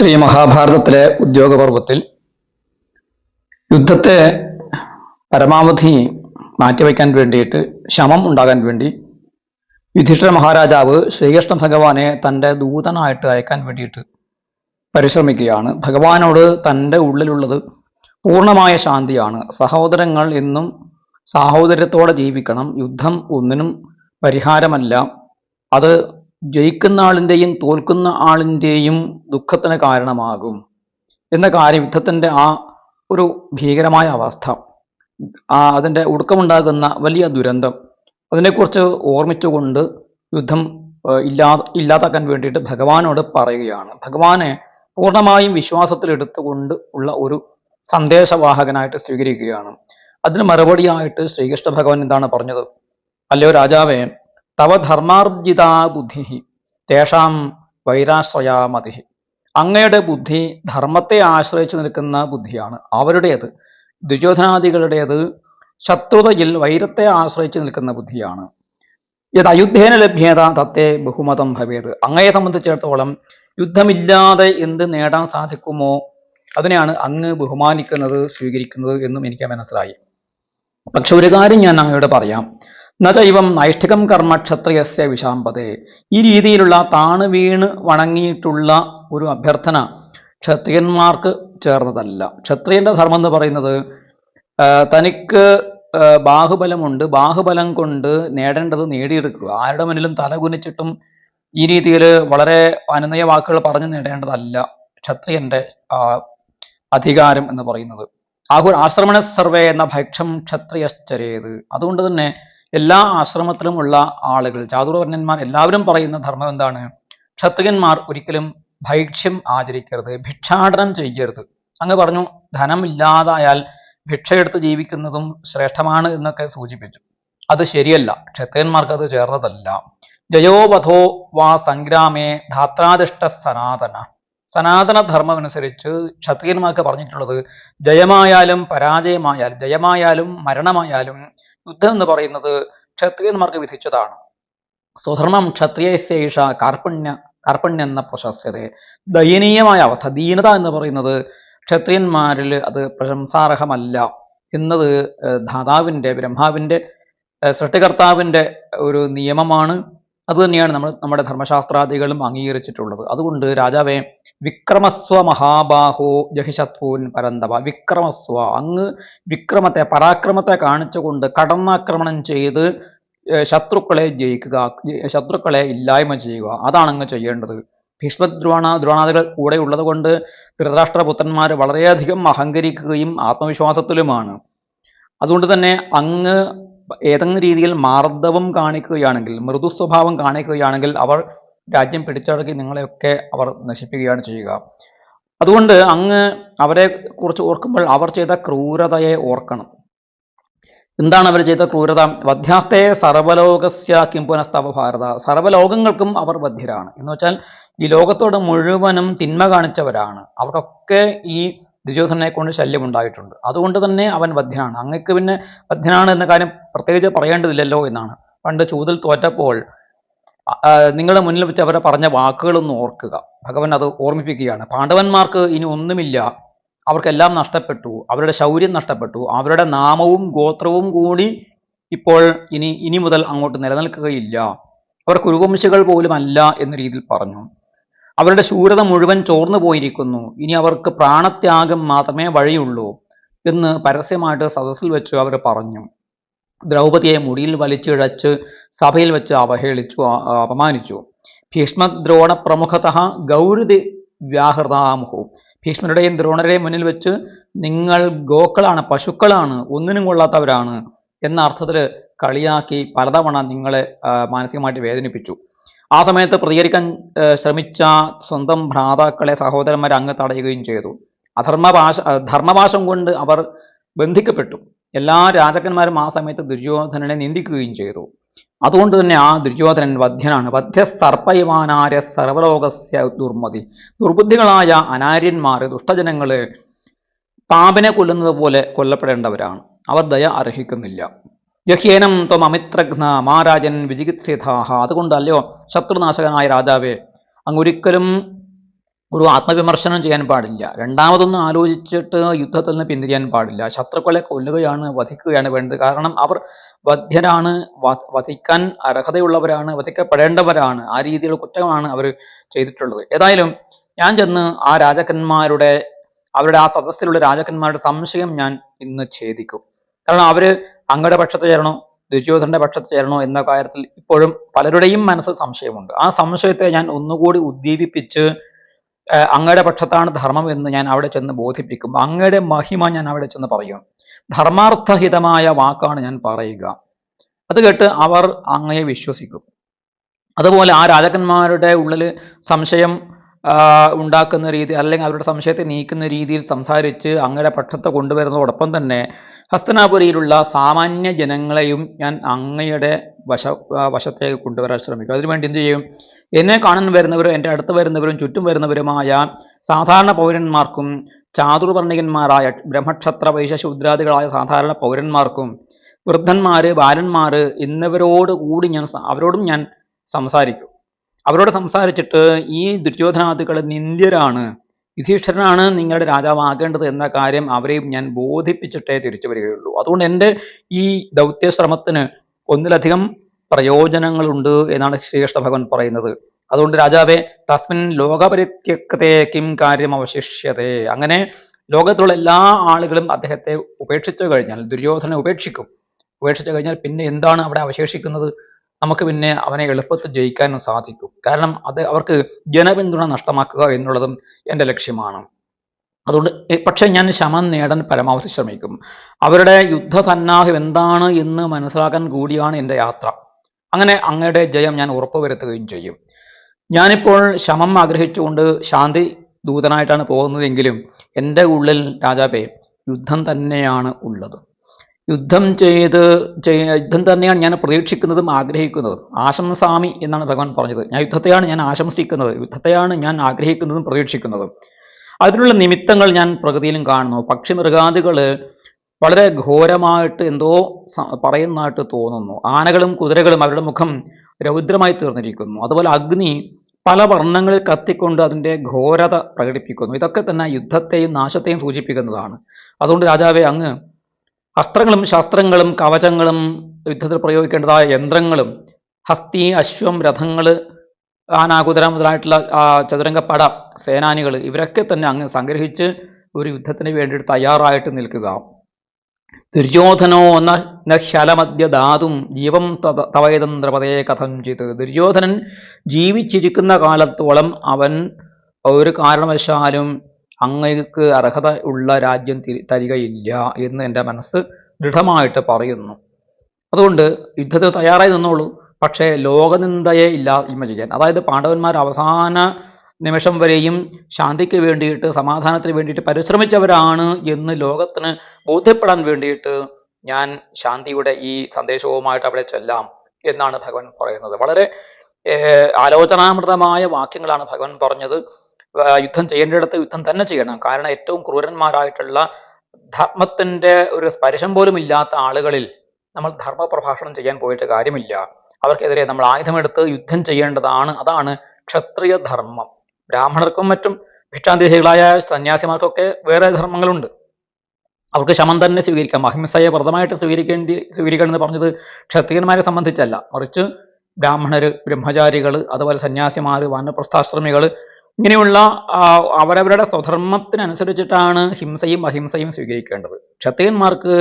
ശ്രീ മഹാഭാരതത്തിലെ ഉദ്യോഗപർവത്തിൽ യുദ്ധത്തെ പരമാവധി മാറ്റിവെക്കാൻ വേണ്ടിയിട്ട് ശമം ഉണ്ടാകാൻ വേണ്ടി യുധിഷ്ഠിര മഹാരാജാവ് ശ്രീകൃഷ്ണ ഭഗവാനെ തന്റെ ദൂതനായിട്ട് അയക്കാൻ വേണ്ടിയിട്ട് പരിശ്രമിക്കുകയാണ്. ഭഗവാനോട് തന്റെ ഉള്ളിലുള്ളത് പൂർണമായ ശാന്തിയാണ്. സഹോദരങ്ങൾ എന്നും സാഹോദര്യത്തോടെ ജീവിക്കണം. യുദ്ധം ഒന്നിനും പരിഹാരമല്ല. അത് ജയിക്കുന്ന ആളിന്റെയും തോൽക്കുന്ന ആളിന്റെയും ദുഃഖത്തിന് കാരണമാകും. എന്ന കാര്യം യുദ്ധത്തിന്റെ ആ ഒരു ഭീകരമായ അവസ്ഥ അതിന്റെ ഒടുക്കമുണ്ടാകുന്ന വലിയ ദുരന്തം അതിനെക്കുറിച്ച് ഓർമ്മിച്ചുകൊണ്ട് യുദ്ധം ഇല്ലാ ഇല്ലാതാക്കാൻ വേണ്ടിയിട്ട് ഭഗവാനോട് പറയുകയാണ്. ഭഗവാനെ പൂർണമായും വിശ്വാസത്തിലെടുത്തുകൊണ്ട് ഉള്ള ഒരു സന്ദേശവാഹകനായിട്ട് സ്വീകരിക്കുകയാണ്. അതിന് മറുപടിയായിട്ട് ശ്രീകൃഷ്ണ ഭഗവാൻ എന്താണ് പറഞ്ഞത്? അല്ലയോ രാജാവേ തവ ധർമാർജിതാ ബുദ്ധി തേഷാം വൈരാശ്രയാമതി. അങ്ങയുടെ ബുദ്ധി ധർമ്മത്തെ ആശ്രയിച്ചു നിൽക്കുന്ന ബുദ്ധിയാണ്. അവരുടേത് ദുര്യോധനാദികളുടേത് ശത്രുതയിൽ വൈരത്തെ ആശ്രയിച്ചു നിൽക്കുന്ന ബുദ്ധിയാണ്. ഇത് അയുദ്ധേന ലഭ്യത തത്തെ ബഹുമതം ഭവേത്. അങ്ങയെ സംബന്ധിച്ചിടത്തോളം യുദ്ധമില്ലാതെ എന്ത് നേടാൻ സാധിക്കുമോ അതിനെയാണ് അങ്ങ് ബഹുമാനിക്കുന്നത് സ്വീകരിക്കുന്നത് എന്നും എനിക്ക് മനസ്സിലായി. പക്ഷെ ഒരു കാര്യം ഞാൻ അങ്ങയോട് പറയാം. നൈവം നൈഷ്ഠികം കർമ്മ ക്ഷത്രിയസ്യ വിശാമ്പതേ ഈ രീതിയിലുള്ള താണു വീണ് വണങ്ങിയിട്ടുള്ള ഒരു അഭ്യർത്ഥന ക്ഷത്രിയന്മാർക്ക് ചേർന്നതല്ല. ക്ഷത്രിയന്റെ ധർമ്മം എന്ന് പറയുന്നത് തനിക്ക് ബാഹുബലമുണ്ട്. ബാഹുബലം കൊണ്ട് നേടേണ്ടത് നേടിയെടുക്കുക. ആരുടെ മുന്നിലും തലകുനിച്ചിട്ടും ഈ രീതിയിൽ വളരെ അനുനയ വാക്കുകൾ പറഞ്ഞു നേടേണ്ടതല്ല ക്ഷത്രിയന്റെ അധികാരം എന്ന് പറയുന്നത്. ആഹുർ ആശ്രമണ സർവേ എന്ന ഭക്ഷം ക്ഷത്രിയശ്ചരേത്. അതുകൊണ്ട് തന്നെ എല്ലാ ആശ്രമത്തിലുമുള്ള ആളുകൾ ചാതുർവർണന്മാർ എല്ലാവരും പറയുന്ന ധർമ്മം എന്താണ്? ക്ഷത്രിയന്മാർ ഒരിക്കലും ഭൈക്ഷ്യം ആചരിക്കരുത് ഭിക്ഷാടനം ചെയ്യരുത്. അങ്ങ് പറഞ്ഞു ധനമില്ലാതായാൽ ഭിക്ഷയെടുത്ത് ജീവിക്കുന്നതും ശ്രേഷ്ഠമാണ് എന്നൊക്കെ സൂചിപ്പിച്ചു. അത് ശരിയല്ല ക്ഷത്രിയന്മാർക്ക് അത് ചേർന്നതല്ല. ജയോവധോ വാ സംഗ്രാമേ ധാത്രാദിഷ്ട സനാതന. സനാതന ധർമ്മം അനുസരിച്ച് ക്ഷത്രിയന്മാർക്ക് പറഞ്ഞിട്ടുള്ളത് ജയമായാലും പരാജയമായാലും ജയമായാലും മരണമായാലും യുദ്ധം എന്ന് പറയുന്നത് ക്ഷത്രിയന്മാർക്ക് വിധിച്ചതാണ്. സ്വധർമ്മം ക്ഷത്രിയശേഷ കാർപ്പണ്യ കാർപ്പണ്യ എന്ന പ്രശസ്തത ദയനീയമായ അവസ്ഥ ദീനത എന്ന് പറയുന്നത് ക്ഷത്രിയന്മാരിൽ അത് പ്രശംസാർഹമല്ല എന്നത് ധാതാവിന്റെ ബ്രഹ്മാവിന്റെ സൃഷ്ടികർത്താവിന്റെ ഒരു നിയമമാണ്. അതുതന്നെയാണ് നമ്മൾ നമ്മുടെ ധർമ്മശാസ്ത്രാദികളും അംഗീകരിച്ചിട്ടുള്ളത്. അതുകൊണ്ട് രാജാവെ വിക്രമസ്വ മഹാബാഹോ ജഹിശത്വൻ പരന്തവ വിക്രമസ്വ അങ്ങ് വിക്രമത്തെ പരാക്രമത്തെ കാണിച്ചുകൊണ്ട് കടന്നാക്രമണം ചെയ്ത് ശത്രുക്കളെ ജയിക്കുക ശത്രുക്കളെ ഇല്ലായ്മ ചെയ്യുക. അതാണ് അങ്ങ് ചെയ്യേണ്ടത്. ഭീഷ്മദ്രോണ ദ്രോണാദികൾ കൂടെ ഉള്ളത് കൊണ്ട് ധൃതരാഷ്ട്രപുത്രന്മാർ വളരെയധികം അഹങ്കരിക്കുകയും ആത്മവിശ്വാസത്തിലുമാണ്. അതുകൊണ്ട് തന്നെ അങ്ങ് ഏതെങ്കിലും രീതിയിൽ മാർദ്ദവം കാണിക്കുകയാണെങ്കിൽ മൃദു സ്വഭാവം കാണിക്കുകയാണെങ്കിൽ അവർ രാജ്യം പിടിച്ചടക്കി നിങ്ങളെയൊക്കെ അവർ നശിപ്പിക്കുകയാണ് ചെയ്യുക. അതുകൊണ്ട് അങ്ങ് അവരെ കുറിച്ച് ഓർക്കുമ്പോൾ അവർ ചെയ്ത ക്രൂരതയെ ഓർക്കണം. എന്താണ് അവർ ചെയ്ത ക്രൂരത? വധ്യാസ്തേ സർവലോകസ്യ കിംപുനസ്തവ ഭാരത. സർവലോകങ്ങൾക്കും അവർ വധ്യരാണ്. എന്ന് വെച്ചാൽ ഈ ലോകത്തോട് മുഴുവനും തിന്മ കാണിച്ചവരാണ്. അവർക്കൊക്കെ ഈ ദുര്യോധനെ കൊണ്ട് ശല്യം ഉണ്ടായിട്ടുണ്ട് അതുകൊണ്ട് തന്നെ അവൻ വധ്യനാണ്. അങ്ങക്ക് പിന്നെ വധ്യനാണ് എന്ന കാര്യം പ്രത്യേകിച്ച് പറയേണ്ടതില്ലല്ലോ എന്നാണ്. പണ്ട് ചൂതിൽ തോറ്റപ്പോൾ നിങ്ങളുടെ മുന്നിൽ വെച്ച് അവരെ പറഞ്ഞ വാക്കുകളൊന്നും ഓർക്കുക. ഭഗവൻ അത് ഓർമ്മിപ്പിക്കുകയാണ്. പാണ്ഡവന്മാർക്ക് ഇനി ഒന്നുമില്ല. അവർക്കെല്ലാം നഷ്ടപ്പെട്ടു. അവരുടെ ശൗര്യം നഷ്ടപ്പെട്ടു. അവരുടെ നാമവും ഗോത്രവും കൂടി ഇപ്പോൾ ഇനി ഇനി മുതൽ അങ്ങോട്ട് നിലനിൽക്കുകയില്ല. അവർ കുരുവംശികൾ പോലും അല്ല എന്ന രീതിയിൽ പറഞ്ഞു. അവരുടെ ശൂരത മുഴുവൻ ചോർന്നു പോയിരിക്കുന്നു. ഇനി അവർക്ക് പ്രാണത്യാഗം മാത്രമേ വഴിയുള്ളൂ എന്ന് പരസ്യമായിട്ട് സദസ്സിൽ വെച്ച് അവർ പറഞ്ഞു. ദ്രൗപതിയെ മുടിയിൽ വലിച്ചിഴച്ച് സഭയിൽ വെച്ച് അവഹേളിച്ചു അപമാനിച്ചു ഭീഷ്മ അപമാനിച്ചു. ഭീഷ്മദ്രോണ പ്രമുഖത ഗൗരതി വ്യാഹൃതാമുഹു. ഭീഷ്മരുടെയും ദ്രോണരുടെയും മുന്നിൽ വെച്ച് നിങ്ങൾ ഗോക്കളാണ് പശുക്കളാണ് ഒന്നിനും കൊള്ളാത്തവരാണ് എന്ന അർത്ഥത്തിൽ കളിയാക്കി പലതവണ നിങ്ങളെ മാനസികമായിട്ട് വേദനിപ്പിച്ചു. ആ സമയത്ത് പ്രതികരിക്കാൻ ശ്രമിച്ച സ്വന്തം ഭ്രാതാക്കളെ സഹോദരന്മാരെ അങ്ങ് തടയുകയും ചെയ്തു. അധർമ്മഭാഷ ധർമ്മഭാഷം കൊണ്ട് അവർ ബന്ധിക്കപ്പെട്ടു. എല്ലാ രാജാക്കന്മാരും ആ സമയത്ത് ദുര്യോധനനെ നിന്ദിക്കുകയും ചെയ്തു. അതുകൊണ്ട് തന്നെ ആ ദുര്യോധനൻ വധ്യനാണ്. വധ്യ സർപ്പയവാനാര്യ സർവലോകസ്യ ദുർമതി. ദുർബുദ്ധികളായ അനാര്യന്മാർ ദുഷ്ടജനങ്ങൾ പാപനെ കൊല്ലുന്നത് പോലെ കൊല്ലപ്പെടേണ്ടവരാണ്. അവർ ദയ അർഹിക്കുന്നില്ല. യഹ്യേനം ത്വം അമിത്രഘ്ന മാരാജൻ വിചികിത്സിതാഹ അതുകൊണ്ടല്ലയോ ശത്രുനാശകനായ രാജാവേ അങ്ങൊരിക്കലും ഒരു ആത്മവിമർശനം ചെയ്യാൻ പാടില്ല. രണ്ടാമതൊന്നും ആലോചിച്ചിട്ട് യുദ്ധത്തിൽ നിന്ന് പിന്തിരിയാൻ പാടില്ല. ശത്രുക്കളെ കൊല്ലുകയാണ് വധിക്കുകയാണ് വേണ്ടത്. കാരണം അവർ വധ്യരാണ് വധിക്കാൻ അർഹതയുള്ളവരാണ് വധിക്കപ്പെടേണ്ടവരാണ്. ആ രീതിയിലുള്ള കുറ്റമാണ് അവർ ചെയ്തിട്ടുള്ളത്. ഏതായാലും ഞാൻ ചെന്ന് ആ രാജാക്കന്മാരുടെ അവരുടെ ആ സദസ്സിലുള്ള രാജാക്കന്മാരുടെ സംശയം ഞാൻ ഇന്ന് ഛേദിക്കും. കാരണം അവർ അങ്ങയുടെ പക്ഷത്ത് ചേരണോ ദുര്യോധന്റെ പക്ഷത്ത് ചേരണോ എന്ന കാര്യത്തിൽ ഇപ്പോഴും പലരുടെയും മനസ്സ് സംശയമുണ്ട്. ആ സംശയത്തെ ഞാൻ ഒന്നുകൂടി ഉദ്ദീപിപ്പിച്ച് അങ്ങയുടെ പക്ഷത്താണ് ധർമ്മം എന്ന് ഞാൻ അവിടെ ചെന്ന് ബോധിപ്പിക്കും. അങ്ങയുടെ മഹിമ ഞാൻ അവിടെ ചെന്ന് പറയും. ധർമാർത്ഥഹിതമായ വാക്കാണ് ഞാൻ പറയുക. അത് കേട്ട് അവർ അങ്ങയെ വിശ്വസിക്കും. അതുപോലെ ആ രാജാക്കന്മാരുടെ ഉള്ളിൽ സംശയം ഉണ്ടാക്കുന്ന രീതി അല്ലെങ്കിൽ അവരുടെ സംശയത്തെ നീക്കുന്ന രീതിയിൽ സംസാരിച്ച് അങ്ങയുടെ പക്ഷത്ത് കൊണ്ടുവരുന്നതോടൊപ്പം തന്നെ ഹസ്തനാപുരിയിലുള്ള സാമാന്യ ജനങ്ങളെയും ഞാൻ അങ്ങയുടെ വശ വശത്തേക്ക് കൊണ്ടുവരാൻ ശ്രമിക്കും. അതിനുവേണ്ടി എന്ത് ചെയ്യും? എന്നെ കാണാൻ വരുന്നവരും എന്റെ അടുത്ത് വരുന്നവരും ചുറ്റും വരുന്നവരുമായ സാധാരണ പൗരന്മാർക്കും ചാതുർവർണികന്മാരായ ബ്രഹ്മക്ഷത്ര വൈശ്യശൂദ്രാദികളായ സാധാരണ പൗരന്മാർക്കും വൃദ്ധന്മാർ ബാലന്മാർ എന്നിവരോട് കൂടി ഞാൻ അവരോടും ഞാൻ സംസാരിക്കും. അവരോട് സംസാരിച്ചിട്ട് ഈ ദുര്യോധനാദികൾ നിന്ദ്യരാണ് യുധിഷ്ഠിരനാണ് നിങ്ങളുടെ രാജാവാകേണ്ടത് എന്ന കാര്യം അവരെയും ഞാൻ ബോധിപ്പിച്ചിട്ടേ തിരിച്ചു വരികയുള്ളൂ. അതുകൊണ്ട് എന്റെ ഈ ദൗത്യശ്രമത്തിന് ഒന്നിലധികം പ്രയോജനങ്ങളുണ്ട് എന്നാണ് ശ്രീകൃഷ്ണ ഭഗവാൻ പറയുന്നത്. അതുകൊണ്ട് രാജാവെ തസ്മിൻ ലോകപരിത്യക്തേ കിം കാര്യം അവശിഷ്യതേ അങ്ങനെ ലോകത്തുള്ള എല്ലാ ആളുകളും അദ്ദേഹത്തെ ഉപേക്ഷിച്ചു കഴിഞ്ഞാൽ ദുര്യോധനെ ഉപേക്ഷിക്കും. ഉപേക്ഷിച്ചു കഴിഞ്ഞാൽ പിന്നെ എന്താണ് അവിടെ അവശേഷിക്കുന്നത്? നമുക്ക് പിന്നെ അവനെ എളുപ്പത്തിൽ ജയിക്കാനും സാധിക്കും. കാരണം അത് അവർക്ക് ജനപിന്തുണ നഷ്ടമാക്കുക എന്നുള്ളതും എന്റെ ലക്ഷ്യമാണ്. അതുകൊണ്ട് പക്ഷേ ഞാൻ ശമം നേടാൻ പരമാവധി ശ്രമിക്കും. അവരുടെ യുദ്ധസന്നാഹം എന്താണ് എന്ന് മനസ്സിലാക്കാൻ കൂടിയാണ് എന്റെ യാത്ര. അങ്ങനെ അങ്ങയുടെ ജയം ഞാൻ ഉറപ്പുവരുത്തുകയും ചെയ്യും. ഞാനിപ്പോൾ ശമം ആഗ്രഹിച്ചുകൊണ്ട് ശാന്തി ദൂതനായിട്ടാണ് പോകുന്നതെങ്കിലും എന്റെ ഉള്ളിൽ രാജാബേ യുദ്ധം തന്നെയാണ് ഉള്ളത്. യുദ്ധം ചെയ്ത് ചെയ്- യുദ്ധം തന്നെയാണ് ഞാൻ പ്രതീക്ഷിക്കുന്നതും ആഗ്രഹിക്കുന്നതും. ആശംസാമി എന്നാണ് ഭഗവാൻ പറഞ്ഞത്. ഞാൻ യുദ്ധത്തെയാണ് ഞാൻ ആശംസിക്കുന്നത്. യുദ്ധത്തെയാണ് ഞാൻ ആഗ്രഹിക്കുന്നതും പ്രതീക്ഷിക്കുന്നതും. അതിനുള്ള നിമിത്തങ്ങൾ ഞാൻ പ്രകൃതിയിലും കാണുന്നു. പക്ഷി മൃഗാദികൾ വളരെ ഘോരമായിട്ട് എന്തോ പറയുന്നതായിട്ട് തോന്നുന്നു. ആനകളും കുതിരകളും അവരുടെ മുഖം രൗദ്രമായി തീർന്നിരിക്കുന്നു. അതുപോലെ അഗ്നി പല വർണങ്ങളിൽ കത്തിക്കൊണ്ട് അതിന്റെ ഘോരത പ്രകടിപ്പിക്കുന്നു. ഇതൊക്കെ തന്നെ യുദ്ധത്തെയും നാശത്തെയും സൂചിപ്പിക്കുന്നതാണ്. അതുകൊണ്ട് രാജാവെ അങ്ങ് അസ്ത്രങ്ങളും ശാസ്ത്രങ്ങളും കവചങ്ങളും യുദ്ധത്തിൽ പ്രയോഗിക്കേണ്ടതായ യന്ത്രങ്ങളും ഹസ്തി അശ്വം രഥങ്ങൾ ആന കുതിര മുതലായിട്ടുള്ള ചതുരംഗപ്പട സേനാനികൾ ഇവരൊക്കെ തന്നെ അങ്ങ് സംഗ്രഹിച്ച് ഒരു യുദ്ധത്തിന് വേണ്ടിയിട്ട് തയ്യാറായിട്ട് നിൽക്കുക. ദുര്യോധനോ ന ധാതും ജീവം തവയതന്ത്രപതയെ കഥം ചെയ്ത്. ദുര്യോധനൻ ജീവിച്ചിരിക്കുന്ന കാലത്തോളം അവൻ ഒരു കാരണവശാലും അങ്ങക്ക് അർഹത ഉള്ള രാജ്യം തരികയില്ല എന്ന് എന്റെ മനസ്സ് ദൃഢമായിട്ട് പറയുന്നു. അതുകൊണ്ട് യുദ്ധത്തിൽ തയ്യാറായി നിന്നോളൂ. പക്ഷേ ലോകനിന്ദയെ ഇല്ലായ്മ ചെയ്യാൻ അതായത് പാണ്ഡവന്മാർ അവസാന നിമിഷം വരെയും ശാന്തിക്ക് വേണ്ടിയിട്ട് സമാധാനത്തിന് വേണ്ടിയിട്ട് പരിശ്രമിച്ചവരാണ് എന്ന് ലോകത്തിന് ബോധ്യപ്പെടാൻ വേണ്ടിയിട്ട് ഞാൻ ശാന്തിയുടെ ഈ സന്ദേശവുമായിട്ട് അവിടെ ചെല്ലാം എന്നാണ് ഭഗവാൻ പറയുന്നത്. വളരെ ആലോചനാമൃതമായ വാക്യങ്ങളാണ് ഭഗവാൻ പറഞ്ഞത്. യുദ്ധം ചെയ്യേണ്ടിടത്ത് യുദ്ധം തന്നെ ചെയ്യണം. കാരണം ഏറ്റവും ക്രൂരന്മാരായിട്ടുള്ള ധർമ്മത്തിന്റെ ഒരു സ്പർശം പോലും ഇല്ലാത്ത ആളുകളിൽ നമ്മൾ ധർമ്മ പ്രഭാഷണം ചെയ്യാൻ പോയിട്ട് കാര്യമില്ല. അവർക്കെതിരെ നമ്മൾ ആയുധമെടുത്ത് യുദ്ധം ചെയ്യേണ്ടതാണ്. അതാണ് ക്ഷത്രിയ ധർമ്മം. ബ്രാഹ്മണർക്കും മറ്റും ഭിക്ഷാന്തേഹികളായ സന്യാസിമാർക്കൊക്കെ വേറെ ധർമ്മങ്ങളുണ്ട്. അവർക്ക് ശമം തന്നെ സ്വീകരിക്കാം. അഹിംസയെ വ്രതമായിട്ട് സ്വീകരിക്കേണ്ടി സ്വീകരിക്കണം എന്ന് പറഞ്ഞത് ക്ഷത്രിയന്മാരെ സംബന്ധിച്ചല്ല. മറിച്ച് ബ്രാഹ്മണർ ബ്രഹ്മചാരികൾ അതുപോലെ സന്യാസിമാർ വാനപ്രസ്ഥാശ്രമികൾ ഇങ്ങനെയുള്ള അവരവരുടെ സ്വധർമ്മത്തിനനുസരിച്ചിട്ടാണ് ഹിംസയും അഹിംസയും സ്വീകരിക്കേണ്ടത്. ക്ഷത്രിയന്മാർക്ക്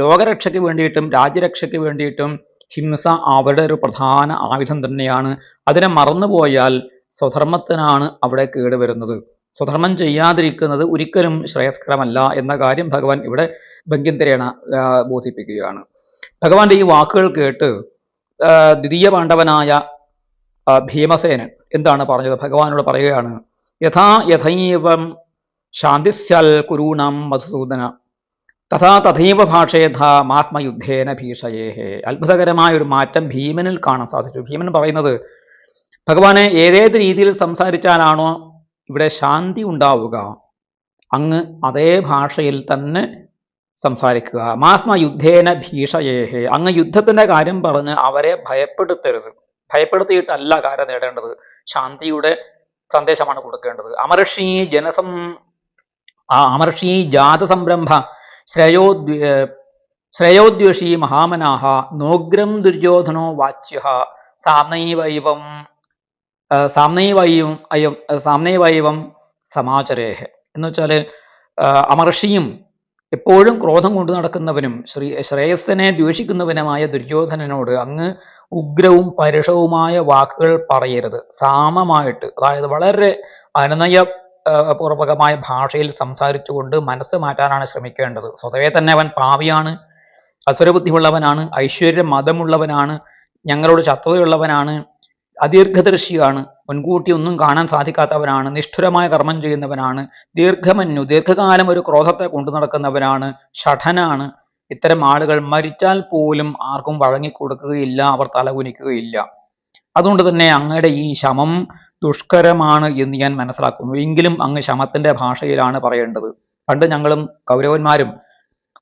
ലോകരക്ഷയ്ക്ക് വേണ്ടിയിട്ടും രാജ്യരക്ഷയ്ക്ക് വേണ്ടിയിട്ടും ഹിംസ അവരുടെ ഒരു പ്രധാന ആയുധം തന്നെയാണ്. അതിനെ മറന്നുപോയാൽ സ്വധർമ്മത്തിനാണ് അവിടെ കേടുവരുന്നത് സ്വധർമ്മം ചെയ്യാതിരിക്കുന്നത് ഒരിക്കലും ശ്രേയസ്കരമല്ല എന്ന കാര്യം ഭഗവാൻ ഇവിടെ ബങ്കിന്തരേണ ബോധിപ്പിക്കുകയാണ്. ഭഗവാന്റെ ഈ വാക്കുകൾ കേട്ട് ദ്വിതീയ പാണ്ഡവനായ ഭീമസേനൻ എന്താണ് പറഞ്ഞത്? ഭഗവാനോട് പറയുകയാണ് യഥാ യഥൈവം ശാന്തിസ്യാൽ കുരൂണം മധുസൂദന തഥാ തഥൈവ ഭാഷേധാ മാസ്മ യുദ്ധേന ഭീഷയേഹേ. അത്ഭുതകരമായ ഒരു മാറ്റം ഭീമനിൽ കാണാൻ സാധിച്ചു. ഭീമൻ പറയുന്നത് ഭഗവാനെ ഏതേത് രീതിയിൽ സംസാരിച്ചാലാണോ ഇവിടെ ശാന്തി ഉണ്ടാവുക അങ്ങ് അതേ ഭാഷയിൽ തന്നെ സംസാരിക്കുക. മാസ്മ യുദ്ധേന ഭീഷയേഹേ. അങ്ങ് യുദ്ധത്തിന്റെ കാര്യം പറഞ്ഞ് അവരെ ഭയപ്പെടുത്തരുത്. ഭയപ്പെടുത്തിയിട്ടല്ല കാര്യം നേടേണ്ടത്. ശാന്തിയുടെ സന്ദേശമാണ് കൊടുക്കേണ്ടത്. അമർഷി ജനസം ആ അമർഷി ജാതസംരംഭ ശ്രേയോദ്വ ശ്രേയോദ്വേഷി മഹാമനാഹ നോഗ്രം ദുര്യോധനോ വാച്യ സാമ്നൈവൈവം സാമ്നൈവൈവം അയം സാമ്നൈവൈവം സമാചരേഹ. എന്ന് വെച്ചാൽ അമർഷിയും എപ്പോഴും ക്രോധം കൊണ്ടു നടക്കുന്നവനും ശ്രീ ശ്രേയസ്സിനെ ദ്വേഷിക്കുന്നവനുമായ ദുര്യോധനനോട് അങ്ങ് ഉഗ്രവും പരുഷവുമായ വാക്കുകൾ പറയരുത്. സാമമായിട്ട് അതായത് വളരെ അനുനയ പൂർവകമായ ഭാഷയിൽ സംസാരിച്ചുകൊണ്ട് മനസ്സ് മാറ്റാനാണ് ശ്രമിക്കേണ്ടത്. സ്വതവേ തന്നെ അവൻ പാവിയാണ് അസുരബുദ്ധിയുള്ളവനാണ് ഐശ്വര്യ മതമുള്ളവനാണ് ഞങ്ങളോട് ശത്രുതയുള്ളവനാണ് അദീർഘദർശിയാണ് മുൻകൂട്ടി ഒന്നും കാണാൻ സാധിക്കാത്തവനാണ് നിഷ്ഠുരമായ കർമ്മം ചെയ്യുന്നവനാണ് ദീർഘമന്യു ദീർഘകാലം ഒരു ക്രോധത്തെ കൊണ്ടു നടക്കുന്നവനാണ് ഷഠനാണ് ഇത്തരം ആളുകൾ മരിച്ചാൽ പോലും ആർക്കും വഴങ്ങിക്കൊടുക്കുകയില്ല അവർ തലകുനിക്കുകയില്ല അതുകൊണ്ട് തന്നെ അങ്ങയുടെ ഈ ശമം ദുഷ്കരമാണ് എന്ന് ഞാൻ മനസ്സിലാക്കുന്നു. എങ്കിലും അങ്ങ് ശമത്തിന്റെ ഭാഷയിലാണ് പറയേണ്ടത്. പണ്ട് ഞങ്ങളും കൗരവന്മാരും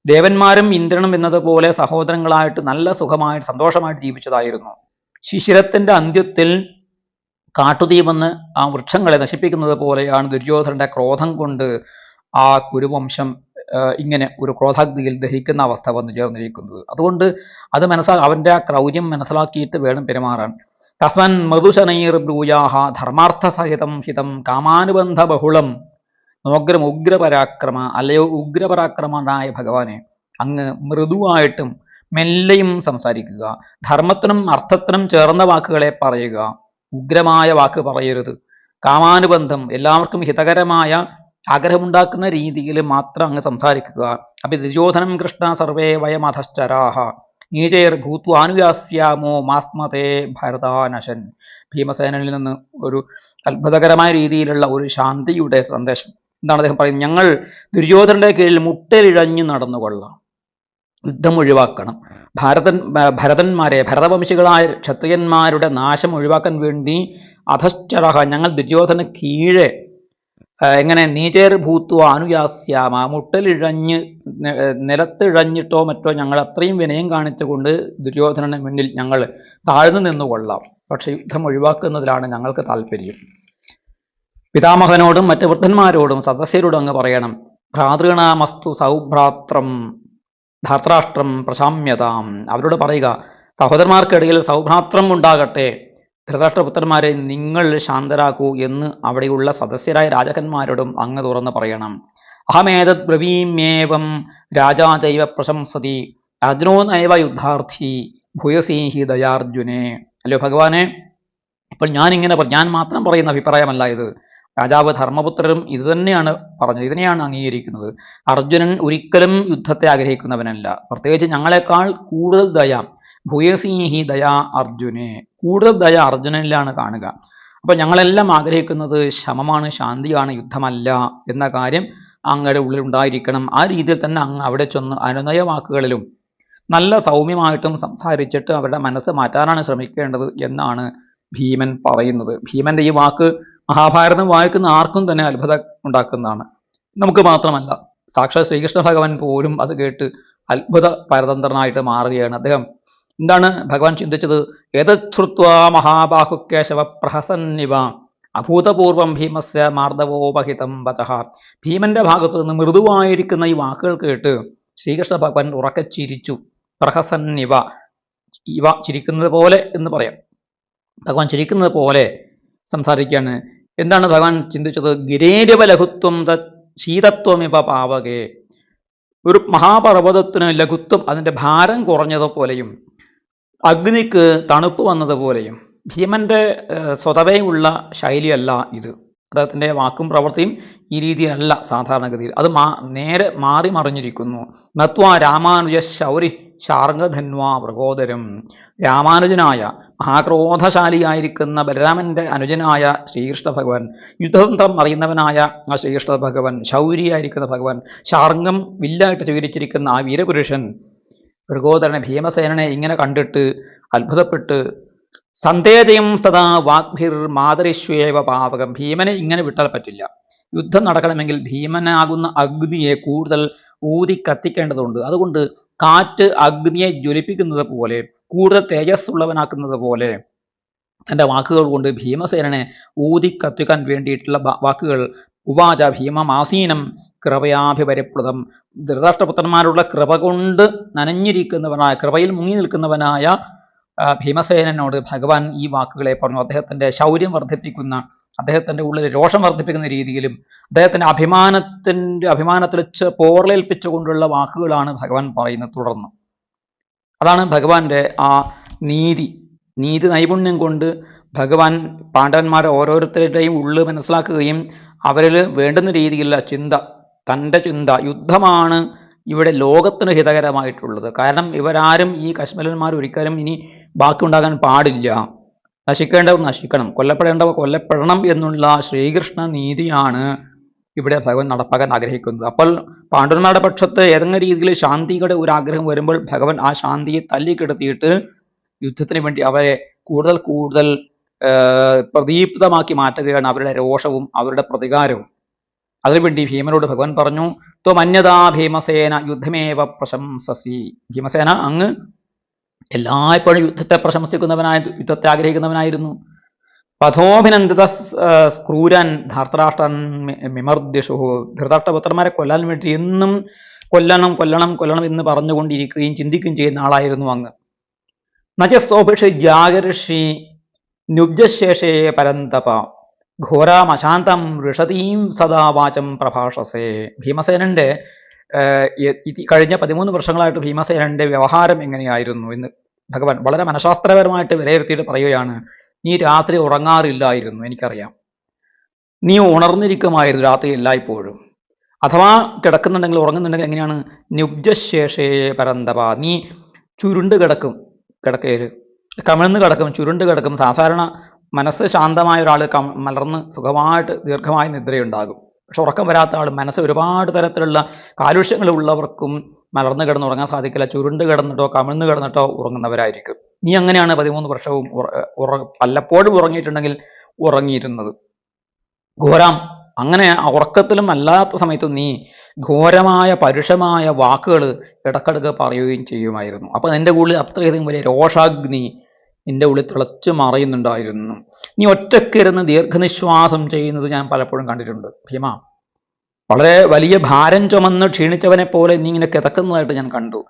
ദേവന്മാരും ഇന്ദ്രനും എന്നതുപോലെ സഹോദരങ്ങളായിട്ട് നല്ല സുഖമായിട്ട് സന്തോഷമായിട്ട് ജീവിച്ചതായിരുന്നു. ശിശിരത്തിന്റെ അന്ത്യത്തിൽ കാട്ടുതീ വന്ന് ആ വൃക്ഷങ്ങളെ നശിപ്പിക്കുന്നത് പോലെയാണ് ദുര്യോധനന്റെ ക്രോധം കൊണ്ട് ആ കുരുവംശം ഇങ്ങനെ ഒരു ക്രോധാഗ്നിയിൽ ദഹിക്കുന്ന അവസ്ഥ വന്നു ചേർന്നിരിക്കുന്നത്. അതുകൊണ്ട് അത് മനസ്സാ അവന്റെ ആ ക്രൗര്യം മനസ്സിലാക്കിയിട്ട് വേണം പെരുമാറാൻ. തസ്മൻ മൃദുശനൈർ ബ്രൂയാഹ ധർമാർത്ഥ സഹിതം ഹിതം കാമാനുബന്ധ ബഹുളം നോഗ്രം ഉഗ്രപരാക്രമ അല്ലയോ ഉഗ്രപരാക്രമനായ ഭഗവാനെ. അങ്ങ് മൃദുവായിട്ടും മെല്ലെയും സംസാരിക്കുക. ധർമ്മത്തിനും അർത്ഥത്തിനും ചേർന്ന വാക്കുകളെ പറയുക. ഉഗ്രമായ വാക്ക് പറയരുത്. കാമാനുബന്ധം എല്ലാവർക്കും ഹിതകരമായ ആഗ്രഹമുണ്ടാക്കുന്ന രീതിയിൽ മാത്രം അങ്ങ് സംസാരിക്കുക. അപ്പൊ ദുര്യോധനം കൃഷ്ണ സർവേ വയമധശ്ചരാഹ. നീചൈർ ഭൂത്വാനുയാസ്യാമോ മാസ്മതേ ഭരതാനശൻ. ഭീമസേനനിൽ നിന്ന് ഒരു അത്ഭുതകരമായ രീതിയിലുള്ള ഒരു ശാന്തിയുടെ സന്ദേശം. എന്താണ് അദ്ദേഹം പറയുന്നത്? ഞങ്ങൾ ദുര്യോധനന്റെ കീഴിൽ മുട്ടലിഴഞ്ഞു നടന്നുകൊള്ളാം. യുദ്ധം ഒഴിവാക്കണം. ഭാരതൻ ഭരതന്മാരെ ഭരതവംശികളായ ക്ഷത്രിയന്മാരുടെ നാശം ഒഴിവാക്കാൻ വേണ്ടി അധശ്ചരഹ. ഞങ്ങൾ ദുര്യോധന കീഴെ എങ്ങനെ നീചേർ ഭൂത്വ അനുയാസ്യാമ മുട്ടലിഴഞ്ഞ് നിലത്തിഴഞ്ഞിട്ടോ മറ്റോ ഞങ്ങൾ അത്രയും വിനയം കാണിച്ചുകൊണ്ട് ദുര്യോധനന് മുന്നിൽ ഞങ്ങൾ താഴ്ന്നു നിന്നുകൊള്ളാം. പക്ഷേ യുദ്ധം ഒഴിവാക്കുന്നതിലാണ് ഞങ്ങൾക്ക് താല്പര്യം. പിതാമഹനോടും മറ്റ് വൃദ്ധന്മാരോടും സദസ്യരോടും അങ്ങ് പറയണം. ഭ്രാതൃണാമസ്തു സൗഭ്രാത്രം ധാർത്തരാഷ്ട്രം പ്രശാമ്യതാം. അവരോട് പറയുക സഹോദരന്മാർക്കിടയിൽ സൗഭ്രാത്രം ഉണ്ടാകട്ടെ. ധൃതരാഷ്ട്രപുത്രന്മാരെ നിങ്ങൾ ശാന്തരാക്കൂ എന്ന് അവിടെയുള്ള സദസ്യരായ രാജാക്കന്മാരോടും അങ്ങ് തുറന്ന് പറയണം. അഹമേതത് ബ്രവീമ്യേവം രാജാ ജൈവ പ്രശംസതി. അർജുനോ നൈവ യുദ്ധാർത്ഥി. ഭൂയസീഹി ദയാർജുനെ അല്ലയോ ഭഗവാനെ? ഇപ്പോൾ ഞാനിങ്ങനെ ഞാൻ മാത്രം പറയുന്ന അഭിപ്രായമല്ല ഇത്. രാജാവ് ധർമ്മപുത്രരും ഇത് തന്നെയാണ് പറഞ്ഞത്. ഇതിനെയാണ് അംഗീകരിക്കുന്നത്. അർജുനൻ ഒരിക്കലും യുദ്ധത്തെ ആഗ്രഹിക്കുന്നവനല്ല. പ്രത്യേകിച്ച് ഞങ്ങളെക്കാൾ കൂടുതൽ ദയ. ഭൂയസീഹി ദയാ അർജുനെ കൂടുതൽ ദയ അർജുനനിലാണ് കാണുക. അപ്പൊ ഞങ്ങളെല്ലാം ആഗ്രഹിക്കുന്നത് ശമമാണ് ശാന്തിയാണ് യുദ്ധമല്ല എന്ന കാര്യം അങ്ങയുടെ ഉള്ളിൽ ഉണ്ടായിരിക്കണം. ആ രീതിയിൽ തന്നെ അങ്ങ് അവിടെ ചെന്ന് അനുനയ വാക്കുകളിലും നല്ല സൗമ്യമായിട്ടും സംസാരിച്ചിട്ട് അവരുടെ മനസ്സ് മാറ്റാനാണ് ശ്രമിക്കേണ്ടത് എന്നാണ് ഭീമൻ പറയുന്നത്. ഭീമന്റെ ഈ വാക്ക് മഹാഭാരതം വായിക്കുന്ന ആർക്കും തന്നെ അത്ഭുതം ഉണ്ടാക്കുന്നതാണ്. നമുക്ക് മാത്രമല്ല സാക്ഷാത് ശ്രീകൃഷ്ണ ഭഗവാൻ പോലും അത് കേട്ട് അത്ഭുത പരതന്ത്രനായിട്ട് മാറുകയാണ്. അദ്ദേഹം എന്താണ് ഭഗവാൻ ചിന്തിച്ചത്? ഏതശ്രുത്വ മഹാബാഹുക്കേശവ പ്രഹസന്നിവ അഭൂതപൂർവം ഭീമസ്യ മാർദ്ദവോപഹിതം വചഃ ഭീമന്റെ ഭാഗത്തു നിന്ന് മൃദുവായിരിക്കുന്ന ഈ വാക്കുകൾ കേട്ട് ശ്രീകൃഷ്ണ ഭഗവാൻ ഉറക്കെ ചിരിച്ചു. പ്രഹസന്നിവ. ഇവ ചിരിക്കുന്നത് പോലെ എന്ന് പറയാം. ഭഗവാൻ ചിരിക്കുന്നത് പോലെ സംസാരിക്കുകയാണ്. എന്താണ് ഭഗവാൻ ചിന്തിച്ചത്? ഗിരേരവ ലഘുത്വം ശീതത്വം ഇവ പാവകേ. ഒരു മഹാപർവതത്തിന് ലഘുത്വം അതിന്റെ ഭാരം കുറഞ്ഞതുപോലെയും അഗ്നിക്ക് തണുപ്പ് വന്നതുപോലെയും ഭീമന്റെ സ്വതവേയുള്ള ശൈലിയല്ല ഇത്. അദ്ദേഹത്തിന്റെ വാക്കും പ്രവൃത്തിയും ഈ രീതിയിലല്ല സാധാരണഗതിയിൽ. അത് മാ നേരെ മാറി മറിഞ്ഞിരിക്കുന്നു. നത്വ രാമാനുജ ശൗരി ശാർഗധന്വ പ്രകോദരം രാമാനുജനായ മഹാക്രോധശാലിയായിരിക്കുന്ന ബലരാമന്റെ അനുജനായ ശ്രീകൃഷ്ണ ഭഗവാൻ യുദ്ധതന്ത്രം അറിയുന്നവനായ ആ ശ്രീകൃഷ്ണ ഭഗവാൻ ശൗരിയായിരിക്കുന്ന ഭഗവാൻ ശാർഗം വില്ലായിട്ട് സ്വീകരിച്ചിരിക്കുന്ന ആ വീരപുരുഷൻ മൃഗോദരനെ ഭീമസേനനെ ഇങ്ങനെ കണ്ടിട്ട് അത്ഭുതപ്പെട്ട് സന്ദേജയം തഥാ വാഗ്ഭിർ മാതരിശ്വേവ പാവകം. ഭീമനെ ഇങ്ങനെ വിട്ടാൽ പറ്റില്ല. യുദ്ധം നടക്കണമെങ്കിൽ ഭീമനാകുന്ന അഗ്നിയെ കൂടുതൽ ഊതി കത്തിക്കേണ്ടതുണ്ട്. അതുകൊണ്ട് കാറ്റ് അഗ്നിയെ ജ്വലിപ്പിക്കുന്നത് പോലെ കൂടുതൽ തേജസ്സുള്ളവനാക്കുന്നത് പോലെ തന്റെ വാക്കുകൾ കൊണ്ട് ഭീമസേനനെ ഊതി കത്തിക്കാൻ വേണ്ടിയിട്ടുള്ള വാക്കുകൾ. ഉവാച ഭീമമാസീനം കൃപയാഭിപരിപ്ലുതം ധൃതരാഷ്ട്രപുത്രന്മാരുടെ കൃപ കൊണ്ട് നനഞ്ഞിരിക്കുന്നവനായ കൃപയിൽ മുങ്ങി നിൽക്കുന്നവനായ ഭീമസേനോട് ഭഗവാൻ ഈ വാക്കുകളെ പറഞ്ഞു. അദ്ദേഹത്തിന്റെ ശൗര്യം വർദ്ധിപ്പിക്കുന്ന അദ്ദേഹത്തിന്റെ ഉള്ളിൽ രോഷം വർദ്ധിപ്പിക്കുന്ന രീതിയിലും അദ്ദേഹത്തിന്റെ അഭിമാനത്തിന്റെ അഭിമാനത്തിൽ വെച്ച് പോറലേൽപ്പിച്ചുകൊണ്ടുള്ള വാക്കുകളാണ് ഭഗവാൻ പറയുന്നത് തുടർന്ന്. അതാണ് ഭഗവാന്റെ ആ നീതി. നീതി നൈപുണ്യം കൊണ്ട് ഭഗവാൻ പാണ്ഡവന്മാരെ ഓരോരുത്തരുടെയും ഉള്ളു മനസ്സിലാക്കുകയും അവരിൽ വേണ്ടുന്ന രീതിയിലുള്ള ചിന്ത തന്റെ ചിന്ത യുദ്ധമാണ് ഇവിടെ ലോകത്തിന് ഹിതകരമായിട്ടുള്ളത്. കാരണം ഇവരാരും ഈ കശ്മലന്മാർ ഒരിക്കലും ഇനി ബാക്കി ബാക്കിയുണ്ടാകാൻ പാടില്ല. നശിക്കേണ്ടവർ നശിക്കണം. കൊല്ലപ്പെടേണ്ടവർ കൊല്ലപ്പെടണം എന്നുള്ള ശ്രീകൃഷ്ണ നീതിയാണ് ഇവിടെ ഭഗവൻ നടപ്പാക്കാൻ ആഗ്രഹിക്കുന്നത്. അപ്പോൾ പാണ്ഡവന്മാരുടെ പക്ഷത്ത് ഏതെങ്കിലും രീതിയിൽ ശാന്തിയുടെ ഒരു ആഗ്രഹം വരുമ്പോൾ ഭഗവൻ ആ ശാന്തിയെ തല്ലിക്കെടുത്തിയിട്ട് യുദ്ധത്തിന് വേണ്ടി അവരെ കൂടുതൽ കൂടുതൽ പ്രദീപ്തമാക്കി മാറ്റുകയാണ് അവരുടെ രോഷവും അവരുടെ പ്രതികാരവും. അതിനുവേണ്ടി ഭീമനോട് ഭഗവാൻ പറഞ്ഞു ത്വമന്യതാ ഭീമസേന യുദ്ധമേവ പ്രശംസസി. ഭീമസേന അങ്ങ് എല്ലായ്പ്പോഴും യുദ്ധത്തെ പ്രശംസിക്കുന്നവനായ യുദ്ധത്തെ ആഗ്രഹിക്കുന്നവനായിരുന്നു. പഥോഭിനന്ദിത ക്രൂരൻ ധാർത്തരാഷ്ട്രൻ മിമർദ്ദിഷു. ധൃതരാഷ്ട്രപുത്രന്മാരെ കൊല്ലാൻ വേണ്ടി എന്നും കൊല്ലണം കൊല്ലണം കൊല്ലണം എന്ന് പറഞ്ഞുകൊണ്ടിരിക്കുകയും ചിന്തിക്കുകയും ചെയ്യുന്ന ആളായിരുന്നു അങ്ങ്. നജസോഭിഷി ജാഗർഷി നുബ്ജശേഷേ പരന്തപ. ഘോരാമശാന്തം ഋഷതീം സദാവാചം പ്രഭാഷസേ. ഈ കഴിഞ്ഞ പതിമൂന്ന് വർഷങ്ങളായിട്ട് ഭീമസേനന്റെ വ്യവഹാരം എങ്ങനെയായിരുന്നു എന്ന് ഭഗവാൻ വളരെ മനഃശാസ്ത്രപരമായിട്ട് വിലയിരുത്തിയിട്ട് പറയുകയാണ് നീ രാത്രി ഉറങ്ങാറില്ലായിരുന്നു എനിക്കറിയാം. നീ ഉണർന്നിരിക്കുമായിരുന്നു രാത്രി എല്ലായ്പ്പോഴും. അഥവാ കിടക്കുന്നുണ്ടെങ്കിൽ ഉറങ്ങുന്നുണ്ടെങ്കിൽ എങ്ങനെയാണ്? നുബ്ജശേഷേ പരന്തപ. നീ ചുരുണ്ട് കിടക്കും കിടക്കയിൽ കമിഴ്ന്ന് കിടക്കും ചുരുണ്ട് കിടക്കും. സാധാരണ മനസ്സ് ശാന്തമായ ഒരാൾ മലർന്ന് സുഖമായിട്ട് ദീർഘമായ നിദ്രയുണ്ടാകും. പക്ഷെ ഉറക്കം വരാത്ത ആൾ മനസ്സ് ഒരുപാട് തരത്തിലുള്ള കാലുഷ്യങ്ങൾ ഉള്ളവർക്കും മലർന്ന് കിടന്ന് ഉറങ്ങാൻ സാധിക്കില്ല. ചുരുണ്ട് കിടന്നിട്ടോ കമിഴ്ന്ന് കിടന്നിട്ടോ ഉറങ്ങുന്നവരായിരിക്കും. നീ അങ്ങനെയാണ് പതിമൂന്ന് വർഷവും ഉറ- പലപ്പോഴും ഉറങ്ങിയിട്ടുണ്ടെങ്കിൽ ഉറങ്ങിയിരുന്നത്. ഘോരം അങ്ങനെ ഉറക്കത്തിലും അല്ലാത്ത സമയത്തും നീ ഘോരമായ പരുഷമായ വാക്കുകൾ ഇടക്കിടക്ക് പറയുകയും ചെയ്യുമായിരുന്നു. അപ്പൊ എന്റെ ഉള്ളിൽ അത്രയധികം വലിയ രോഷാഗ്നി നിന്റെ ഉള്ളിൽ തിളച്ചു മറയുന്നുണ്ടായിരുന്നു. നീ ഒറ്റക്കിരുന്ന് ദീർഘനിശ്വാസം ചെയ്യുന്നത് ഞാൻ പലപ്പോഴും കണ്ടിട്ടുണ്ട്. ഭീമ വളരെ വലിയ ഭാരം ചുമന്ന് ക്ഷീണിച്ചവനെ പോലെ നീ ഇങ്ങനെ കിതക്കുന്നതായിട്ട് ഞാൻ കണ്ടു.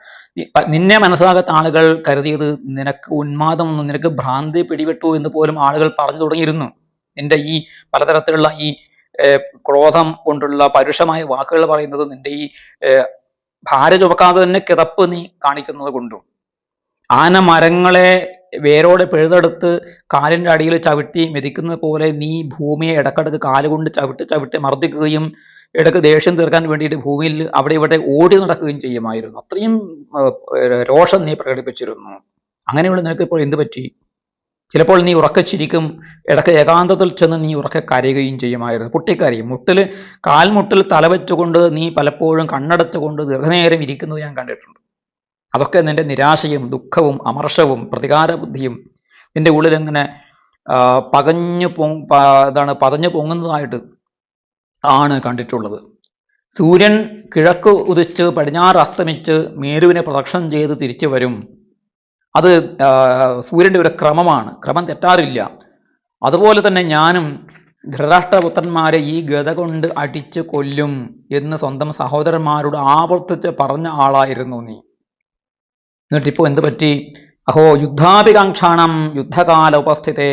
നിന്നെ മനസ്സിലാകാത്ത ആളുകൾ കരുതിയത് നിനക്ക് ഉന്മാദം നിനക്ക് ഭ്രാന്തി പിടിപെട്ടു എന്ന് പോലും ആളുകൾ പറഞ്ഞു തുടങ്ങിയിരുന്നു. നിന്റെ ഈ പലതരത്തിലുള്ള ഈ ക്രോധം കൊണ്ടുള്ള പരുഷമായ വാക്കുകൾ പറയുന്നത് നിന്റെ ഈ ഭാര ചുമക്കാതെ തന്നെ കിതപ്പ് നീ കാണിക്കുന്നത് കൊണ്ടും. ആന മരങ്ങളെ വേരോടെ പിഴുതെടുത്ത് കാലിന്റെ അടിയിൽ ചവിട്ടി മെതിക്കുന്നത് പോലെ നീ ഭൂമിയെ ഇടക്കിടക്ക് കാലുകൊണ്ട് ചവിട്ടി ചവിട്ടി മർദ്ദിക്കുകയും ഇടയ്ക്ക് ദേഷ്യം തീർക്കാൻ വേണ്ടിയിട്ട് ഭൂമിയിൽ അവിടെ ഇവിടെ ഓടി നടക്കുകയും ചെയ്യുമായിരുന്നു. അത്രയും രോഷം നീ പ്രകടിപ്പിച്ചിരുന്നു. അങ്ങനെയുള്ള നിനക്ക് ഇപ്പോൾ എന്ത് പറ്റി? ചിലപ്പോൾ നീ ഉറക്കച്ചിരിക്കും ഇടയ്ക്ക് ഏകാന്തത്തിൽ ചെന്ന് നീ ഉറക്കെ കരയുകയും ചെയ്യുമായിരുന്നു. പൊട്ടിക്കരയും. മുട്ടിൽ കാൽമുട്ടിൽ തലവെച്ചുകൊണ്ട് നീ പലപ്പോഴും കണ്ണടച്ചുകൊണ്ട് ദീർഘനേരം ഇരിക്കുന്നത് ഞാൻ കണ്ടിട്ടുണ്ട്. അതൊക്കെ നിന്റെ നിരാശയും ദുഃഖവും അമർഷവും പ്രതികാര ബുദ്ധിയും നിന്റെ ആ, പകഞ്ഞു പൊ ഇതാണ് പതഞ്ഞു പൊങ്ങുന്നതായിട്ട് ആണ് കണ്ടിട്ടുള്ളത്. സൂര്യൻ കിഴക്ക് ഉദിച്ച് പടിഞ്ഞാറ് അസ്തമിച്ച് മേരുവിനെ പ്രദക്ഷിണം ചെയ്ത് തിരിച്ചു വരും. അത് സൂര്യന്റെ ഒരു ക്രമമാണ്. ക്രമം തെറ്റാറില്ല. അതുപോലെ തന്നെ ഞാനും ധൃതരാഷ്ട്രപുത്രന്മാരെ ഈ ഗത കൊണ്ട് അടിച്ച് കൊല്ലും എന്ന് സ്വന്തം സഹോദരന്മാരോട് ആവർത്തിച്ച് പറഞ്ഞ ആളായിരുന്നു നീ. എന്നിട്ടിപ്പോ എന്ത് പറ്റി? അഹോ യുദ്ധാഭികാംക്ഷാണം യുദ്ധകാല ഉപസ്ഥിതേ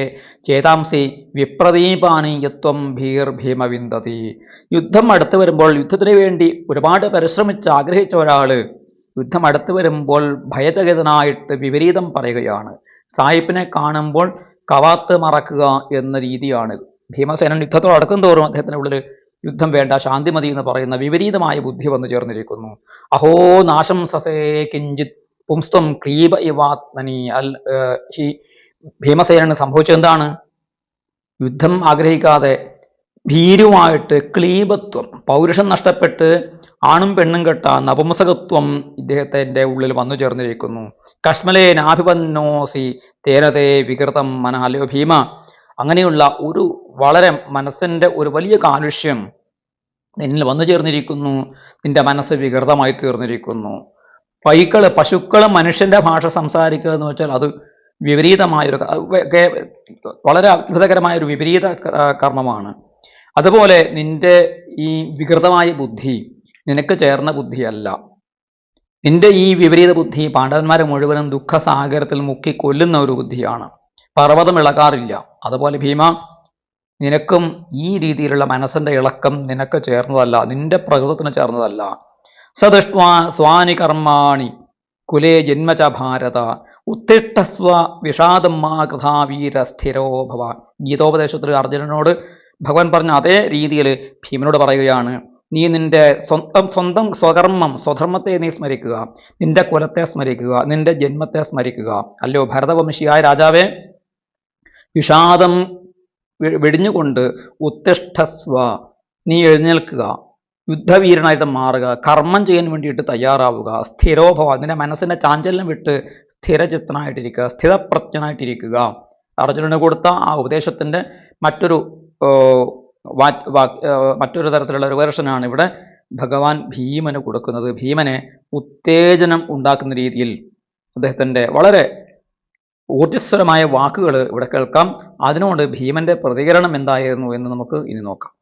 ചേതാംസി വിപ്രദീപാനീയത്വം ഭീർ ഭീമവിന്ദതി യുദ്ധം അടുത്തു വരുമ്പോൾ യുദ്ധത്തിന് വേണ്ടി ഒരുപാട് പരിശ്രമിച്ച് ആഗ്രഹിച്ച ഒരാൾ യുദ്ധം അടുത്തു വരുമ്പോൾ ഭയചകിതനായിട്ട് വിപരീതം പറയുകയാണ്. സായിപ്പിനെ കാണുമ്പോൾ കവാത്ത് മറക്കുക എന്ന രീതിയാണ്. ഭീമസേനൻ യുദ്ധത്തോട് അടുക്കും തോറും അദ്ദേഹത്തിന്റെ ഉള്ളിൽ യുദ്ധം വേണ്ട ശാന്തിമതി എന്ന് പറയുന്ന വിപരീതമായ ബുദ്ധി വന്നു ചേർന്നിരിക്കുന്നു. അഹോ നാശം സസേ കിഞ്ചിത് പുംസ്ത്വം ക്ലീബ ഇവാത്മനി. അൽ ഈ ഭീമസേനന് സംഭവിച്ചെന്താണ് യുദ്ധം ആഗ്രഹിക്കാതെ ഭീരുമായിട്ട് ക്ലീബത്വം പൗരുഷം നഷ്ടപ്പെട്ട് ആണും പെണ്ണും കെട്ട നപുംസകത്വം ഇദ്ദേഹത്തിന്റെ ഉള്ളിൽ വന്നു ചേർന്നിരിക്കുന്നു. കശ്മലേ നാഭിപന്നോസി തേനതേ വികൃതം മനാലയോ ഭീമ. അങ്ങനെയുള്ള ഒരു വളരെ മനസ്സിന്റെ ഒരു വലിയ കാലുഷ്യം നിന്നിൽ വന്നു ചേർന്നിരിക്കുന്നു. നിന്റെ മനസ്സ് വികൃതമായി തീർന്നിരിക്കുന്നു. പൈക്കൾ പശുക്കൾ മനുഷ്യന്റെ ഭാഷ സംസാരിക്കുക എന്ന് വെച്ചാൽ അത് വിപരീതമായൊരു വളരെ അത്ഭുതകരമായ ഒരു വിപരീത കർമ്മമാണ്. അതുപോലെ നിന്റെ ഈ വികൃതമായ ബുദ്ധി നിനക്ക് ചേർന്ന ബുദ്ധിയല്ല. നിന്റെ ഈ വിപരീത ബുദ്ധി പാണ്ഡവന്മാരെ മുഴുവനും ദുഃഖസാഗരത്തിൽ മുക്കി കൊല്ലുന്ന ഒരു ബുദ്ധിയാണ്. പർവതം ഇളകാറില്ല അതുപോലെ ഭീമ നിനക്കും ഈ രീതിയിലുള്ള മനസ്സിന്റെ ഇളക്കം നിനക്ക് ചേർന്നതല്ല. നിന്റെ പ്രകൃതത്തിന് ചേർന്നതല്ല. സദൃഷ്ട്വാ സ്വാനി കർമാണി കുലേ ജന്മച ഭാരത ഉത്തിഷ്ടസ്വ വിഷാദം മാ കഥാ വീര സ്ഥിരോ ഭവ. ഗീതോപദേശത്തിൽ അർജുനനോട് ഭഗവാൻ പറഞ്ഞ അതേ രീതിയിൽ ഭീമനോട് പറയുകയാണ് നീ നിന്റെ സ്വന്തം സ്വന്തം സ്വകർമ്മം സ്വധർമ്മത്തെ നീ സ്മരിക്കുക നിന്റെ കുലത്തെ സ്മരിക്കുക നിന്റെ ജന്മത്തെ സ്മരിക്കുക. അല്ലയോ ഭരതവംശിയായ രാജാവേ വിഷാദം വെടിഞ്ഞുകൊണ്ട് ഉത്തിഷ്ഠസ്വ നീ എഴുന്നേൽക്കുക. യുദ്ധവീരനായിട്ട് മാറുക കർമ്മം ചെയ്യാൻ വേണ്ടിയിട്ട് തയ്യാറാവുക സ്ഥിരോഭവ അതിന്റെ മനസ്സിന്റെ ചാഞ്ചല്യം വിട്ട് സ്ഥിരചിത്തനായിട്ടിരിക്കുക സ്ഥിരപ്രജ്ഞനായിട്ടിരിക്കുക. അർജുനന് കൊടുത്ത ആ ഉപദേശത്തിന്റെ മറ്റൊരു മറ്റൊരു തരത്തിലുള്ള ഒരു വേർഷനാണ് ഇവിടെ ഭഗവാൻ ഭീമന് കൊടുക്കുന്നത്. ഭീമനെ ഉത്തേജനം ഉണ്ടാക്കുന്ന രീതിയിൽ അദ്ദേഹത്തിന്റെ വളരെ ഊർജസ്വരമായ വാക്കുകൾ ഇവിടെ കേൾക്കാം. അതിനോട് ഭീമന്റെ പ്രതികരണം എന്തായിരുന്നു എന്ന് നമുക്ക് ഇനി നോക്കാം.